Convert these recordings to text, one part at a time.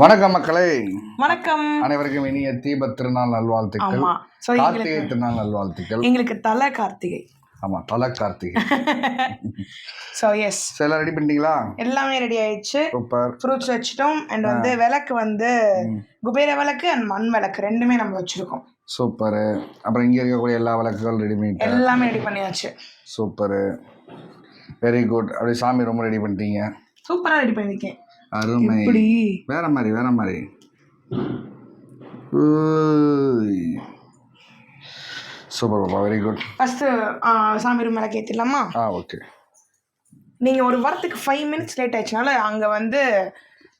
வணக்கம் மக்களே. வணக்கம். அனைவருக்கும் இனிய தீப திருநாள் நல்வாழ்த்துக்கள். கார்த்திகை திருநாள் நல்வாழ்த்துக்கள். எங்களுக்கு தலை கார்த்திகை. ஆமா தல கார்த்திகை. ஸோ எஸ் எல்லாம் ரெடி பண்ணிட்டீங்களா? எல்லாமே ரெடி ஆயிடுச்சு. சூப்பர் ஃப்ரூட்ஸ் வச்சுட்டோம். அண்ட் வந்து விளக்கு வந்து குபேர விளக்கு அண்ட் மண் விளக்கு. ரெண்டுமே நம்ம வச்சிருக்கோம். சூப்பர் அப்புறம் இங்க இருக்கக்கூடிய எல்லா விளக்குகள் ரெடி பண்ணிட்டேன் எல்லாமே ரெடி பண்ணியாச்சு. சூப்பர் வெரி குட் அப்படியே சாமி ரொம்ப ரெடி பண்ணிட்டீங்க. சூப்பரா ரெடி பண்ணிருக்கேன் அருமை. வேற மாதிரி வேற மாதிரி. சூப்பர் பாப்பா வெரி குட் ஃபர்ஸ்ட் சாமி ரூம் விளக்கு ஏற்றிடலாமா ஆ ஓகே நீங்க ஒரு வாரத்துக்கு ஃபைவ் மினிட்ஸ் லேட் ஆயிடுச்சுனால அங்க வந்து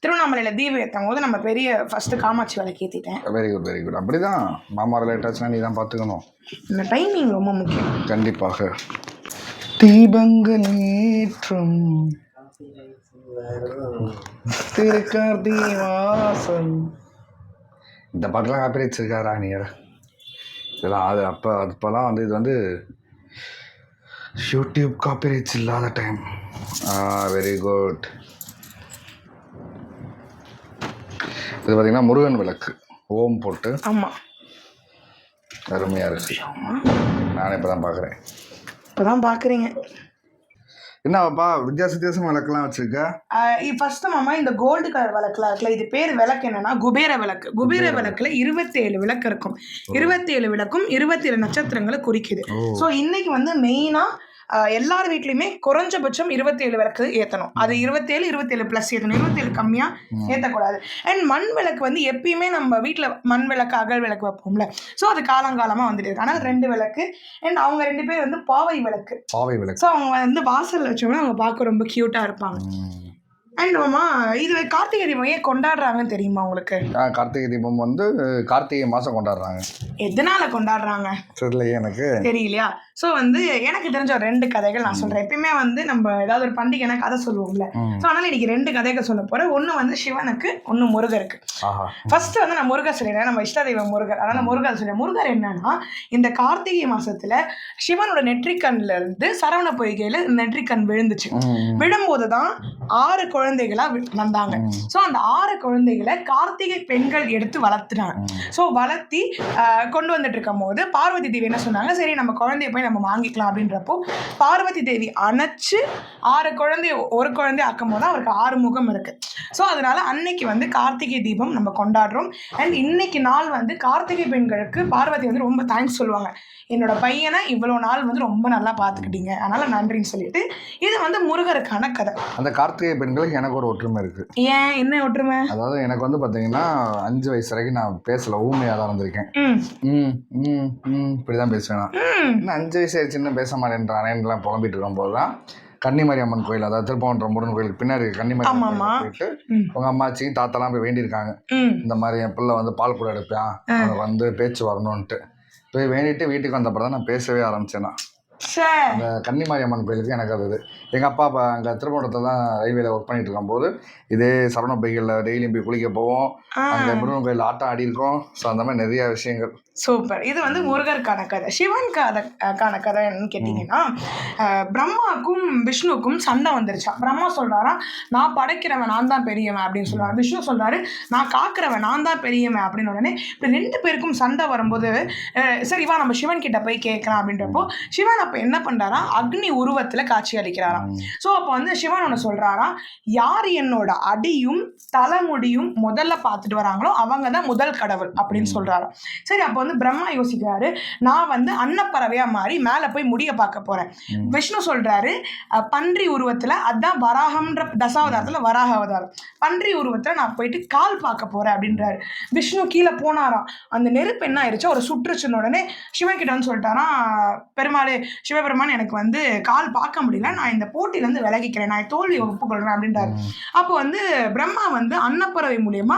திருவண்ணாமலையில தீபம் ஏற்றும் போது நம்ம பெரிய ஃபர்ஸ்ட் காமாட்சி விளக்கு ஏற்றிட்டேன் வெரி குட் வெரி குட் அப்படிதான். மாமா லேட் ஆச்சுன்னா நீ தான் பார்த்துக்கணும் இந்த டைமிங் ரொம்ப முக்கியம். கண்டிப்பாக. தீபங்கள் ஏற்றும். திருக்கார்த்திகை வாசல் இந்த பாட்டெலாம் காப்பி வச்சிருக்காரா நீ இதெல்லாம் அது அப்போ அப்போல்லாம் வந்து இது வந்து யூடியூப் காப்பிரைட்ஸ் இல்லாத டைம் ஆ வெரி குட் இது பார்த்தீங்கன்னா முருகன் விளக்கு. ஓம் போட்டு. ஆமா. அருமையாக இருக்கு. நானே இப்போ தான் பார்க்குறேன் இப்பதான் பாக்குறீங்க. என்னப்பா வித்தியாச வித்தியாசம் விளக்கெல்லாம் வச்சிருக்க? ஃபர்ஸ்ட் மாமா இந்த கோல்டு கலர் விளக்குல இருக்குல்ல இது பேர் விளக்கு என்னன்னா குபேர விளக்கு. குபேர விளக்குல இருபத்தேழு விளக்கு இருக்கும். இருபத்தேழு விளக்கும் இருபத்தேழு நட்சத்திரங்களை குறிக்குது. ஸோ இன்னைக்கு வந்து மெயினா எல்லார் வீட்லயுமே குறைஞ்சபட்சம் இருபத்தேழு விளக்கு ஏத்தணும். அது இருபத்தேழு இருபத்தேழு ப்ளஸ் ஏத்தணும். இருபத்தேழு கம்மியா ஏத்தக்கூடாது. அண்ட் மண் விளக்கு வந்து எப்பயுமே நம்ம வீட்ல மண் விளக்கு அகல் விளக்கு வைப்போம்ல. ஸோ அது காலங்காலமா வந்துட்டு இருக்கு. ஆனால் ரெண்டு விளக்கு அண்ட் அவங்க ரெண்டு பேர் வந்து பாவை விளக்கு. பாவை விளக்கு. ஸோ அவங்க வந்து வாசல்ல வச்சோம்னா அவங்க பார்க்க ரொம்ப கியூட்டா இருப்பாங்க. அண்ட் மாமா இது கார்த்திகை தீபம் ஏன் கொண்டாடுறாங்கன்னு தெரியுமா உங்களுக்கு? கார்த்திகை தீபம் வந்து கார்த்திகை மாதம் கொண்டாடுறாங்க. எதனால கொண்டாடுறாங்க? தெரியலையே எனக்கு. தெரியலையா? ஸோ வந்து எனக்கு தெரிஞ்ச ஒரு ரெண்டு கதைகள் நான் சொல்றேன். எப்பயுமே வந்து நம்ம ஏதாவது ஒரு பண்டிகைனா கதை சொல்லுவோம்ல. ஸோ அதனால இன்னைக்கு ரெண்டு கதைகள் சொல்ல போறேன். ஒன்று வந்து சிவனுக்கு ஒன்று முருகருக்கு. ஃபர்ஸ்ட் வந்து நான் முருகர் சொல்லிடுறேன். நம்ம இஷ்ட தெய்வம் முருகர். அதனால முருகர் சொல்றேன் முருகர் என்னன்னா இந்த கார்த்திகை மாசத்துல சிவனோட நெற்றிக்கண்ல இருந்து சரவண பொய்கையில நெற்றிக்கண் விழுந்துச்சு. விழும்போது தான் ஆறு குழந்தைகளா வந்தாங்க. ஸோ அந்த ஆறு குழந்தைகளை கார்த்திகை பெண்கள் எடுத்து வளர்த்துனாங்க. ஸோ வளர்த்தி கொண்டு வந்துட்டு இருக்கும் போது பார்வதி தேவி என்ன சொன்னாங்க? சரி நம்ம குழந்தைய போய் நம்ம வாங்கிக்கலாம் அப்படின்றப்போ பார்வதி தேவி அணைச்சு ஆறு குழந்தைய ஒரு குழந்தைய ஆக்கும் போது அவருக்கு ஆறு முகம் இருக்கு. ஸோ அதனால அன்னைக்கு வந்து கார்த்திகை தீபம் நம்ம கொண்டாடுறோம். அண்ட் இன்னைக்கு நாள் வந்து கார்த்திகை பெண்களுக்கு பார்வதி வந்து ரொம்ப தேங்க்ஸ் சொல்லுவாங்க. என்னோட பையனை இவ்வளோ நாள் வந்து ரொம்ப நல்லா பார்த்துக்கிட்டீங்க. அதனால நன்றின்னு சொல்லிட்டு. இது வந்து முருகருக்கான கதை. அந்த கார்த்திகை பெண்களுக்கு எனக்கு ஒரு ஒற்றுமை இருக்கு. ஏன்? என்ன ஒற்றுமை? அதாவது எனக்கு வந்து பார்த்தீங்கன்னா அஞ்சு வயசு வரைக்கும் நான் பேசல ஊமையாக தான் இருந்திருக்கேன். ம். ம் ம் ம் இப்படி தான் பேசுவேன் நான். இன்னும் அஞ்சு வயசு ஆயிடுச்சுன்னு பேச மாட்டேன்றானேன்லாம் புலம்பிட்டு இருக்கும்போது தான் கன்னிமாரி அம்மன் கோயில் அதாவது திருப்பவன்றம் முருகன் கோயிலுக்கு பின்னாடி இருக்க கன்னிமாரி அம்மன் ஆமாம்மா. கோயிலுக்கு போயிட்டு ம். உங்க அம்மாச்சியும் தாத்தாலாம் போய் வேண்டியிருக்காங்க. ம். இந்த மாதிரி என் பிள்ளை வந்து பால் கூட எடுப்பான் அவனுக்கு வந்து பேச்சு வரணும்ன்ட்டு. போய் வேண்டிட்டு வீட்டுக்கு வந்தப்பறம் தான் நான் பேசவே ஆரம்பிச்சேன் நான். அந்த கன்னிமாரி அம்மன் கோயிலுக்கு எனக்கு அது இது எங்கள் அப்பா அப்போ அங்கே திருப்பணத்தில் தான் ரயில்வேல ஒர்க் பண்ணிட்டு இருக்கும்போது இதே சரவண பைகளில் டெய்லியும் போய் குளிக்க போவோம். அங்கே முருகன் கோயில் ஆட்டம் ஆடி இருக்கோம். ஸோ அந்த மாதிரி நிறைய விஷயங்கள். சூப்பர். இது வந்து முருகருக்கான கதை. சிவன் கதை கான கதை என்னன்னு கேட்டிங்கன்னா பிரம்மாவுக்கும் விஷ்ணுவுக்கும் சண்டை வந்துருச்சா. பிரம்மா சொல்றாரா நான் படைக்கிறவன் நான் தான் பெரியவன் அப்படின்னு சொல்றாரு. விஷ்ணு சொல்றாரு நான் காக்கிறவன் நான் தான் பெரியவன் அப்படின்னு உடனே இப்போ ரெண்டு பேருக்கும் சண்டை வரும்போது சரி வா நம்ம சிவன் கிட்ட போய் கேட்கலாம் அப்படின்றப்போ சிவன் அப்போ என்ன பண்றாரா அக்னி உருவத்தில் காட்சி அளிக்கிறாராம். ஸோ அப்போ வந்து சிவன் ஒன்று சொல்றாரா யார் என்னோட அடியும் தலைமுடியும் முதல்ல பார்த்துட்டு வராங்களோ அவங்க தான் முதல் கடவுள் அப்படின்னு சொல்றாராம். சரி அப்போ வந்து பிரம்மா யோசிக்கிறாரு நான் வந்து அன்னப்பறவையா மாறி மேலே போய் முடிய பார்க்க போறேன். விஷ்ணு சொல்றாரு அஹ், பன்றி உருவத்துல அதான் வராகம்ன்ற தசாவதாரத்துல வராக அவதாரம். பன்றி உருவத்துல நான் போயிட்டு கால் பார்க்க போறேன் அப்படின்றாரு. விஷ்ணு கீழே போனாராம். அந்த நெருப்பு என்ன ஆயிடுச்சு அவர் சுற்றுச்சுன உடனே சிவன் கிட்ட வந்து சொல்லிட்டாராம் பெருமாளே சிவபெருமான் எனக்கு வந்து கால் பார்க்க முடியல நான் இந்த போட்டியில இருந்து விலகிக்கிறேன் நான் தோல்வி ஒப்புக்கொள்றேன் அப்படின்றாரு. அப்போ வந்து பிரம்மா வந்து அன்னப்பறவை மூலியமா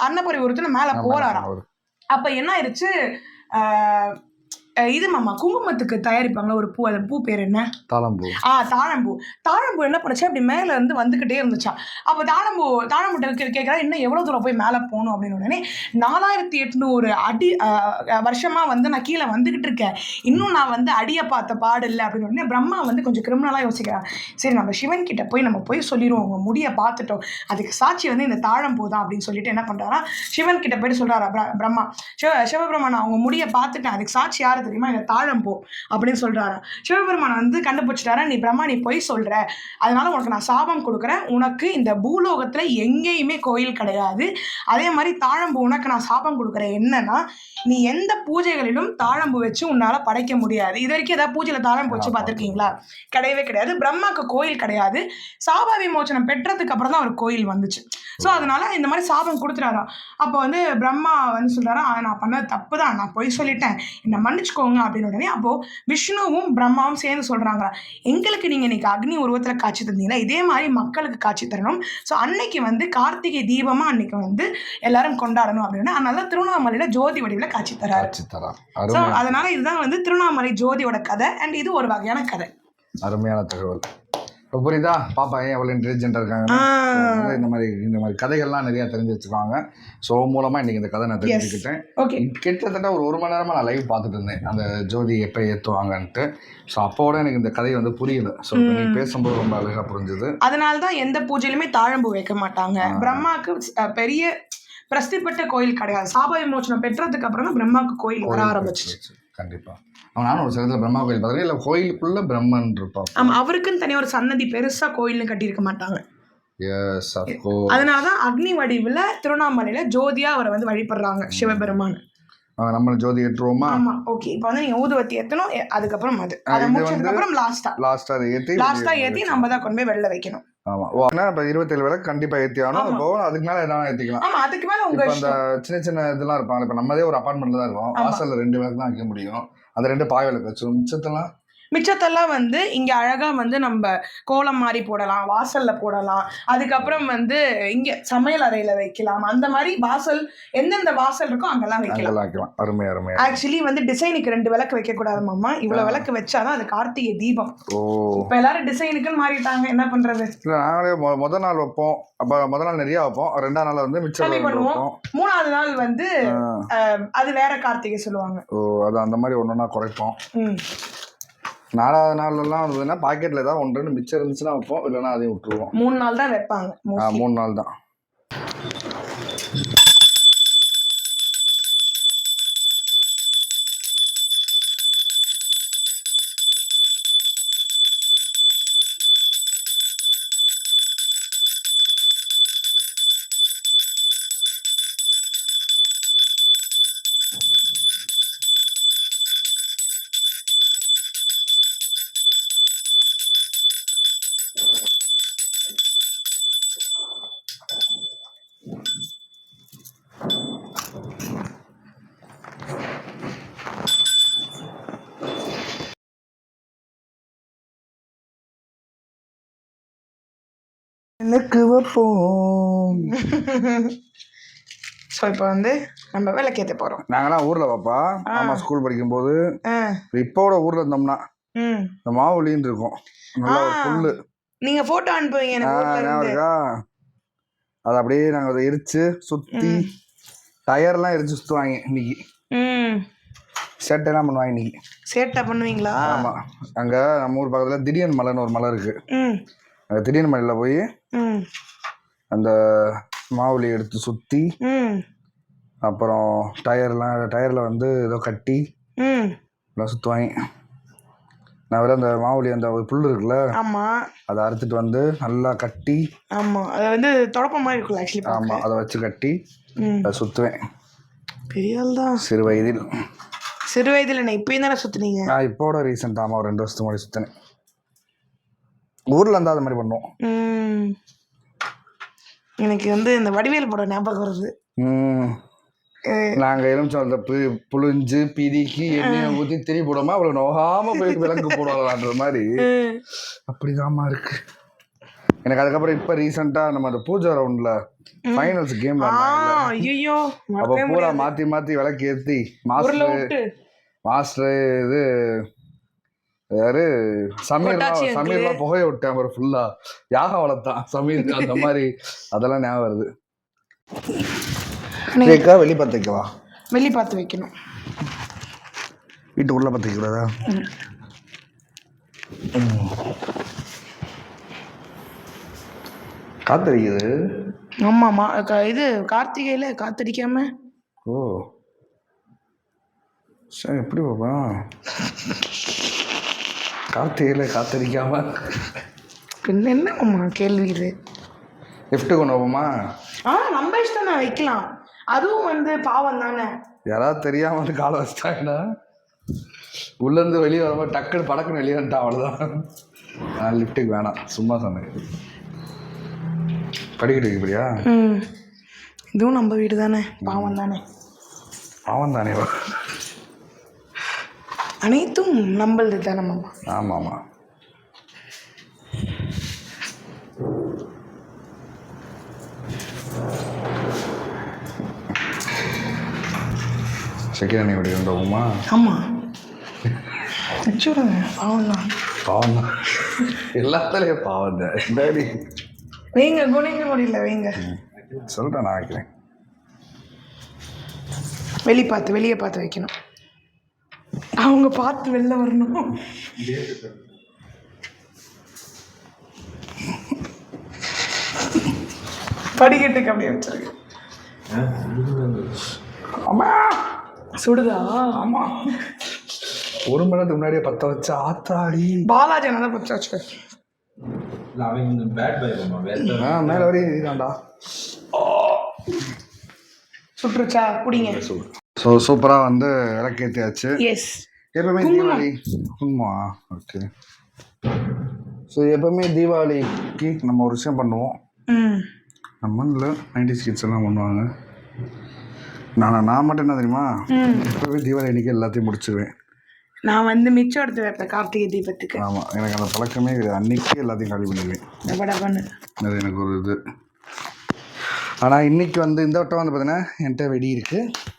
அன்னப்பறவை உருவத்துல மேல போறாராம். அப்ப என்ன ஆயிடுச்சு இது மாமா குங்குமத்துக்கு தயாரிப்பாங்களா? ஒரு பூ அந்த பூ பேர் என்ன? தாளம்பூ ஆ தாழம்பூ. தாழம்பூ என்ன பண்ணுச்சு அப்படி மேல இருந்து வந்துகிட்டே இருந்துச்சாம் அப்போ தாழம்பூ தாழம்பூட்ட கேட்குறா இன்னும் எவ்வளவு தூரம் போய் மேலே போகணும்? அப்படின்னு உடனே நாலாயிரத்தி எட்நூறு அடி அஹ், வருஷமா வந்து நான் கீழே வந்துகிட்டு இருக்கேன். இன்னும் நான் வந்து அடியை பார்த்த பாடு இல்லை. அப்படின்னு உடனே பிரம்மா வந்து கொஞ்சம் கிரிமினலாக யோசிக்கிறான் சரி நம்ம சிவன் கிட்ட போய் நம்ம போய் சொல்லிடுவோம் உங்க முடியை பார்த்துட்டோம். அதுக்கு சாட்சி வந்து இந்த தாழம்பூ தான். அப்படின்னு சொல்லிட்டு என்ன பண்றாரா? சிவன் கிட்ட போயிட்டு சொல்றாரா பிர- பிரம்மா. சிவ சிவபெருமான் அவங்க முடியை பார்த்துட்டேன். அதுக்கு சாட்சி யாரு தெரியுமா? இந்த தாழம்பூ அப்படின்னு சொல்றாரா சிவபெருமான் வந்து கண்டுபிடிச்சிட்டாரா? நீ பிரம்மா நீ பொய் சொல்ற. அதனால உனக்கு நான் சாபம் கொடுக்குறேன். உனக்கு இந்த பூலோகத்துல எங்கேயுமே கோயில் கிடையாது. அதே மாதிரி தாழம்பூ உனக்கு நான் சாபம் கொடுக்குறேன். என்னன்னா நீ எந்த பூஜைகளிலும் தாழம்பூ வச்சு உன்னால படைக்க முடியாது. இது வரைக்கும் ஏதாவது பூஜையில தாழம்பூ வச்சு பார்த்திருக்கீங்களா? கிடையவே கிடையாது. பிரம்மாக்கு கோயில் கிடையாது. சாப விமோச்சனம் பெற்றதுக்கு அப்புறம் தான் ஒரு கோயில் வந்துச்சு. ஸோ அதனால இந்த மாதிரி சாபம் கொடுத்துறாராம் அப்போ வந்து பிரம்மா வந்து சொல்றாரா "ஆ, நான் பண்ணது தப்பு தான் நான் பொய் சொல்லிட்டேன். என்னை மன்னிச்சுக்கோங்க அப்படின்னு உடனே அப்போ விஷ்ணுவும் பிரம்மாவும் சேர்ந்து சொல்றாங்க. எங்களுக்கு நீங்க இன்னைக்கு அக்னி உருவத்துல காட்சி தந்தீங்கன்னா இதே மாதிரி மக்களுக்கு காட்சி தரணும். ஸோ அன்னைக்கு வந்து கார்த்திகை தீபமா அன்னைக்கு வந்து எல்லாரும் கொண்டாடணும் அப்படின்னு அதனால திருவண்ணாமலையில ஜோதி வடிவில் காட்சி தராரு. ஸோ அதனால இதுதான் வந்து திருவண்ணாமலை ஜோதியோட கதை. அண்ட் இது ஒரு வகையான கதை. அருமையான தகவல். இப்போ புரியுதா? பாப்பா ஏன் எவ்வளோ இன்டெலிஜென்ட்டாக இருக்காங்க. இந்த மாதிரி இந்த மாதிரி கதைகள்லாம் நிறையா தெரிஞ்சு வச்சுருக்காங்க. ஸோ மூலமாக இன்றைக்கி இந்த கதை நான் தெரிஞ்சுக்கிட்டேன். ஓகே கிட்டத்தட்ட ஒரு ஒரு மணி நேரமாக நான் லைவ் பார்த்துட்டு இருந்தேன். அந்த ஜோதி எப்போ ஏற்றுவாங்கன்ட்டு ஸோ அப்போட எனக்கு இந்த கதை வந்து புரியல. ஸோ நீ பேசும்போது ரொம்ப அழகாக புரிஞ்சுது. அதனால தான் எந்த பூஜையிலுமே தாழம்பூ வைக்க மாட்டாங்க. பிரம்மாக்கு அஹ், பெரிய பிரசித்தி பெற்ற கோயில் கிடையாது. சாப விமோச்சனம் பெற்றதுக்கு அப்புறம் தான் பிரம்மாக்கு கோயில் வர ஆரம்பிச்சிச்சு. கண்டிப்பாக அவன் நானும் ஒரு சிலத்தில் பிரம்மா கோயில் பார்த்தேன். இல்லை கோயிலுக்குள்ளே பிரம்மன் இருப்பான். ஆமா அவருக்குன்னு தனியா ஒரு சன்னதி பெருசா கோயில்னு கட்டியிருக்க மாட்டாங்க. எஸ் அஃப்கோ அதனாலதான் அக்னி வடிவுல திருவண்ணாமலையில ஜோதியா அவரை வந்து வழிபடுறாங்க சிவபெருமான். நம்ம ஜோதி ஏற்றுவோமா? ஆமா ஓகே இப்போ வந்து நீங்க ஊதுவத்தி ஏத்தணும் அதுக்கப்புறம் அது. அதை முடிச்சதுக்கு அப்புறம் லாஸ்டா அதை ஏற்றி லாஸ்டா ஏத்தி நம்ம தான் கொண்டு போய் வெளில வைக்கணும். ஏன்னா இப்போ இருபத்தேழு விளக்கு கண்டிப்பாக ஏற்றி ஆகணும். அது ஆமா. போக அதுக்கு மேலே எதாவது ஏற்றிக்கலாம் ஆமா அதுக்கு மேல உங்க இப்போ அந்த. சின்ன சின்ன இதெல்லாம் இருப்பாங்க. இப்போ நம்மதே ஒரு அப்பார்ட்மெண்ட்ல தான் இருக்கோம். ஆமா. வாசல்ல ரெண்டு விளக்கு தான் வைக்க முடியும். அந்த ரெண்டு பாய் விளக்கு வச்சு மிச்சத்தெல்லாம் மிச்சத்தெல்லாம் வந்து இங்க அழகா வந்து நம்ம கோலம் மாதிரி போடலாம் வாசல்ல போடலாம். அதுக்கப்புறம் வந்து இங்க சமையல் அறையில வைக்கலாம். அந்த மாதிரி வாசல் எந்தெந்த வாசல் இருக்கோ அங்கெல்லாம் வைக்கலாம். வைக்கலாம். அருமை அருமை ஆக்சுவலி வந்து டிசைனுக்கு ரெண்டு விளக்கு வைக்க கூடாது மாமா இவ்வளவு விளக்கு வச்சாதான் அது கார்த்திகை தீபம். இப்ப எல்லாரும் டிசைனுக்கு மாறிட்டாங்க. என்ன பண்றது? இல்லை நாங்களே முத நாள் வைப்போம். அப்போ முத நாள் நிறையா வைப்போம். ரெண்டாம் நாள் வந்து மிச்சம் பண்ணுவோம். மூணாவது நாள் வந்து அது வேற கார்த்திகை சொல்லுவாங்க. ஓ அது அந்த மாதிரி ஒன்று ஒன்றா குறைப்போம் நாலாவது நாள்லாம் வந்ததுன்னா பாக்கெட்டில் ஏதாவது ஒன்று ரெண்டு மிச்சம் இருந்துச்சுன்னா வைப்போம் இல்லைன்னா அதையும் விட்டுருவோம் மூணு நாள் தான் வைப்பாங்க ஆ. மூணு நாள் தான் எனக்கு வைப்போம். ஸோ இப்போ வந்து நம்ம விளக்கேற்ற போறோம். நாங்களாம் ஊரில் வைப்பா ஆமாம் ஸ்கூல் படிக்கும்போது இப்போட ஊரில் இருந்தோம்னா இந்த மாவுலின்னு இருக்கும். நல்லா ஒரு. புல்லு. நீங்க போட்டோ அனுப்புவீங்க எனக்கு அதை அப்படியே நாங்கள் அதை எரிச்சு சுற்றி. டயர்லாம் எரிச்சு சுற்றுவாங்க இன்னைக்கு. சேட்டைலாம் பண்ணுவாங்க இன்னைக்கு. சேட்டை பண்ணுவீங்களா? ஆமாம் அங்கே நம்ம ஊர் பக்கத்தில் திடீர்னு மலைன்னு ஒரு மலை இருக்குது அந்த திடீர்னு மலையில் போய் அந்த மாவுளி எடுத்து சுற்றி அப்புறம் டயர்லாம் டயரில் வந்து ஏதோ கட்டி எல்லாம் சுற்றுவாங்க நான் வேறு அந்த மாவுளி அந்த புல் இருக்குல்ல ஆமா. அதை அறுத்துட்டு வந்து நல்லா கட்டி ஆமா. அது வந்து தொடப்பம் மாதிரி இருக்குல்ல ஆக்சுவலி ஆமாம் அதை வச்சு கட்டி அதை சுற்றுவேன் பெரிய ஆள் தான். சிறு வயதில். சிறு வயதுல என்ன இப்பயும் தானே சுத்துனீங்க? நான் இப்போட ரீசெண்ட் ஆமாம் ஒரு ரெண்டு வருஷத்துக்கு முன்னாடி சுற்றினேன் ஊரில் இருந்தால் அது மாதிரி பண்ணுவோம். எனக்கு வந்து இந்த வடிவேல் படம் ஞாபகம் வருது. நாங்கள் எலுமிச்சம்பழத்தை பு புழிஞ்சு பிதிக்கி எண்ணெயை ஊற்றி திரி போடாமல் அவ்வளோ நோகாமல் போய் விளக்கு போடலான்ற மாதிரி. அப்படிதாம்மா இருக்கு. எனக்கு அதுக்கப்புறம் இப்போ ரீசெண்டாக நம்ம அந்த பூஜா ரவுண்டில் ஃபைனல்ஸ் கேம் ஐயோ அப்போ பூரா மாற்றி மாற்றி விளக்கு ஏற்றி மாஸ்டர் மாஸ்டர் இது யாரு? சமீர். சமீர்லாம் புகைய விட்டேன் ஒரு ஃபுல்லா யாகம் வளர்த்தான். சமீர் அந்த மாதிரி அதெல்லாம் ஞாபகம் வருது. கேக்கா வெளி பத்து வைக்கவா வெளி பார்த்து வைக்கணும் வீட்டுக்குள்ள பத்து வைக்கிறதா காத்தடிக்குது. ஆமாம்மா. இது கார்த்திகையில காத்தடிக்காம. ஓ. சரி எப்படி பாப்பா? கார்த்திகையில் காத்தடிக்காம பின்ன என்னம்மா கேள்வி இது? லிஃப்ட்டு கொண்டு போமா ஆ நம்ம இஷ்டம் தான் வைக்கலாம். அதுவும் வந்து பாவம் தானே? யாராவது தெரியாம வந்து காலை வச்சிட்டாங்கன்னா உள்ளேருந்து வெளியே வரும்போது டக்குன்னு படக்குன்னு வெளியே வந்துட்டான் அவ்வளோதான் நான் லிஃப்ட்டுக்கு வேணாம். சும்மா சொன்னேன். படிக்கட்டு வைக்கப்படியா ம். இதுவும் நம்ம வீடு தானே? பாவம் தானே? அவன் தானே. அனைத்தும் நம்மளது தானே மாமா ஆமாம் ஆமாம் செகண்ட் அணி எப்படி இருந்தோமா ஆமாம் வச்சுடுங்க பாவம் தான் பாவம் தான் எல்லாத்துலேயும் பாவம் தான். டாடி. வைங்க குனிஞ்ச முடியல வைங்க. சொல்கிறேன் நான் வைக்கிறேன். வெளி பார்த்து வெளியே பார்த்து வைக்கணும். அவங்க பார்த்து வெளில வரணும். படிக்கட்டுக்கு அப்படியே வச்சிருக்கு. அம்மா சுடுதா? ஆமாம் ஒரு மணி நேரத்துக்கு முன்னாடியே பற்ற வச்சு ஆத்தாடி. பாலாஜி நல்லா பச்சை வேற ஆ மேலே வரையும் இருக்காண்டா சுட்டுருச்சா? குடிங்க. ஸோ சூப்பராக வந்து விளக்கேற்றியாச்சு எஸ் எப்பவுமே தீபாவளி குங்குமா? ஓகே ஸோ எப்பவுமே தீபாவளிக்கு நம்ம ஒரு விஷயம் பண்ணுவோம். நம்ம இல்லை நைன்டி கிட்ஸ் எல்லாம் பண்ணுவாங்க. நான் நான் மட்டும் என்ன தெரியுமா? எப்பவுமே தீபாவளி அன்றைக்கி எல்லாத்தையும் முடிச்சிருவேன். நான் வந்து மிச்சம் எடுத்து வைப்பேன் கார்த்திகை தீபத்துக்கு. ஆமாம் எனக்கு அந்த பழக்கமே கிடையாது. அன்றைக்கி எல்லாத்தையும் காலி பண்ணிடுவேன். அது எனக்கு ஒரு இது. ஆனால் இன்னைக்கு வந்து இந்த வட்டம் வந்து பார்த்தீங்கன்னா என்கிட்ட வெடி இருக்குது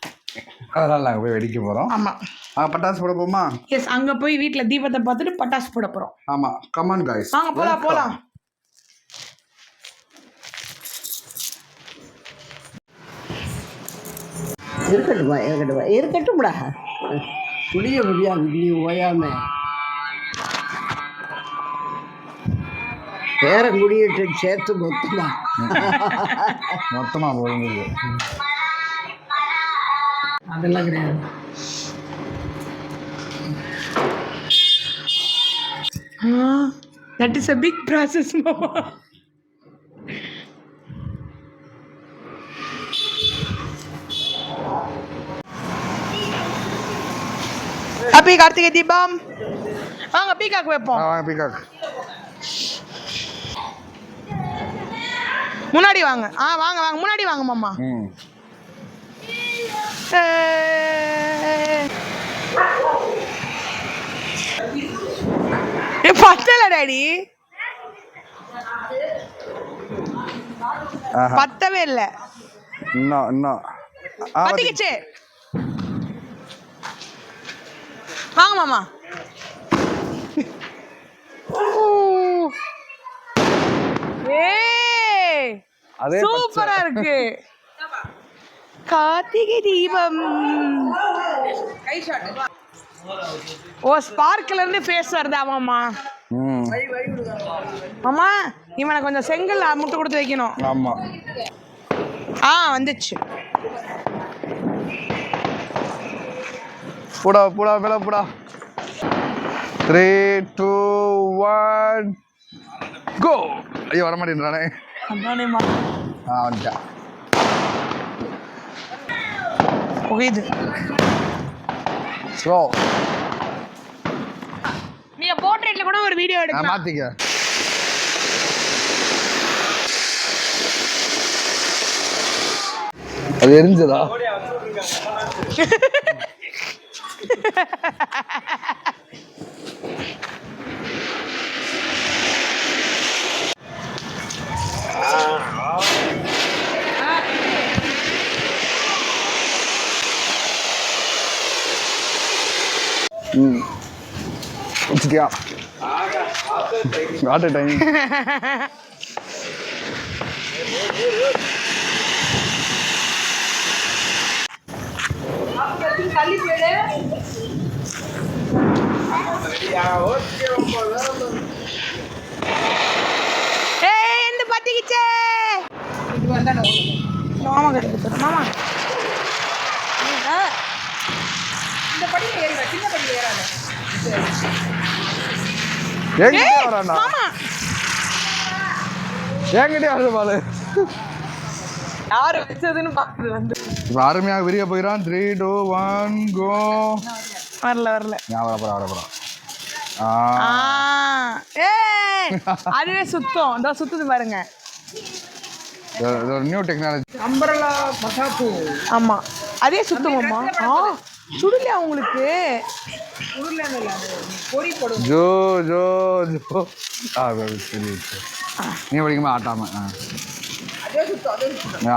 அதனால் நாங்கள் போய் வெடிக்க போகிறோம் ஆமாம் ஆ பட்டாசு போட போமா? எஸ் அங்கே போய் வீட்டில் தீபத்தை பார்த்துட்டு பட்டாசு போட போகிறோம் ஆமாம் கமான் காய்ஸ் வாங்க போகலாம் போகலாம் இருக்கட்டும்மா இருக்கட்டும்மா. இருக்கட்டும்டா. முடிய முடியாது நீ ஓயாம. பேரங்குடியிட்டு சேர்த்து மொத்தமா. மொத்தமாக போடுங்க. அதெல்லாம் கிடையாது. That is a big process மாமா. ஹாப்பி கார்த்திகை தீபம். வாங்க பீகாக் வைப்போம். வாங்க பீகாக் முன்னாடி வாங்க. ஆ வாங்க வாங்க. முன்னாடி வாங்க மாமா. பத்தல டாடி. பத்தவே இல்லை. இன்னும் இன்னும். பத்திக்கிச்சு. வாங்க மாமா. அதே சூப்பரா இருக்கு. கார்த்திகை தீபம். ஓ ஸ்பார்க்ல இருந்து ஃபேஸ் வருதா மாமா? இவனை கொஞ்சம் செங்கல் முட்டை கொடுத்து வைக்கணும். ஆமாம் ஆ வந்துச்சு. புடா புடா மேல புடா. த்ரீ டூ ஒன் கோ ஐயோ வர மாட்டேன்றானே ஆ வந்துட்டேன் புகையுது ஸ்லோ நீங்க போர்ட்ரேட்ல கூட ஒரு வீடியோ நான் எடுக்கலாம். மாற்றிக்க அது எரிஞ்சதா? வச்சுட்டியா வாட்டர் டைம் மாமா கிட்ட மாமா. இந்த படியில் ஏறிவா சின்ன படியில் ஏறாத. என்கிட்ட மாமா. என்கிட்ட வருது பாலு. யாரு வச்சதுன்னு வந்து. இப்போ அருமையாக விரிய போயிடான் த்ரீ டூ ஒன் கோ வரல வரல. ஞாபகம் ஆ. ஏய் அதுவே சுத்தம். இதோ சுத்துது பாருங்க. இது இது ஒரு நியூ டெக்னாலஜி அம்பரலா பட்டாப்பு ஆமா. அதே சுத்தமாம்மா ஆ. சுடலையா உங்களுக்கு ஜோ ஜோ ஜோ. ஆ சரி. நீ படிக்குமா ஆட்டாம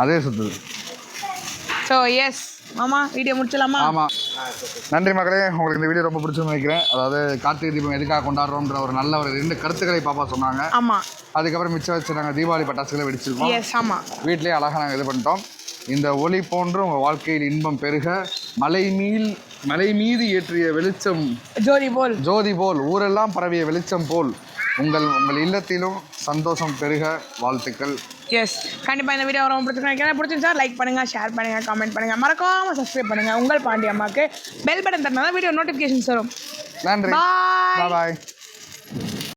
அதே சுத்துது ஸோ எஸ் மாமா வீடியோ முடிச்சலாமா ஆமாம் நன்றி மக்களே உங்களுக்கு இந்த வீடியோ ரொம்ப பிடிச்சுன்னு நினைக்கிறேன். அதாவது கார்த்திகை தீபம் எதுக்காக கொண்டாடுறோம்ன்ற ஒரு நல்ல ஒரு ரெண்டு கருத்துக்களை பாப்பா சொன்னாங்க. ஆமா. அதுக்கப்புறம் மிச்சம் வச்சு நாங்கள் தீபாவளி பட்டாசுகளை வெடிச்சிருக்கோம். எஸ் ஆமா. வீட்லேயே அழகாக நாங்கள் இது பண்ணிட்டோம். இந்த ஒளி போன்று உங்கள் வாழ்க்கையில் இன்பம் பெருக. மலை மீல் மலை மீது ஏற்றிய வெளிச்சம் ஜோதி போல். ஜோதி போல். ஊரெல்லாம் பரவிய வெளிச்சம் போல். உங்கள் உங்கள் இல்லத்திலும் சந்தோஷம் பெருக வாழ்த்துக்கள். எஸ் கண்டிப்பா இந்த வீடியோ ரொம்ப பிடிச்சிருக்கு நினைக்கிறேன். பிடிச்சிருந்தா லைக் பண்ணுங்க ஷேர் பண்ணுங்க கமெண்ட் பண்ணுங்க. மறக்காம சப்ஸ்கிரைப் பண்ணுங்க. உங்கள் பாண்டி அம்மாக்கு பெல் பட்டன் தான் வீடியோ நோட்டிஃபிகேஷன்ஸ் வரும். நன்றி. பாய் பாய்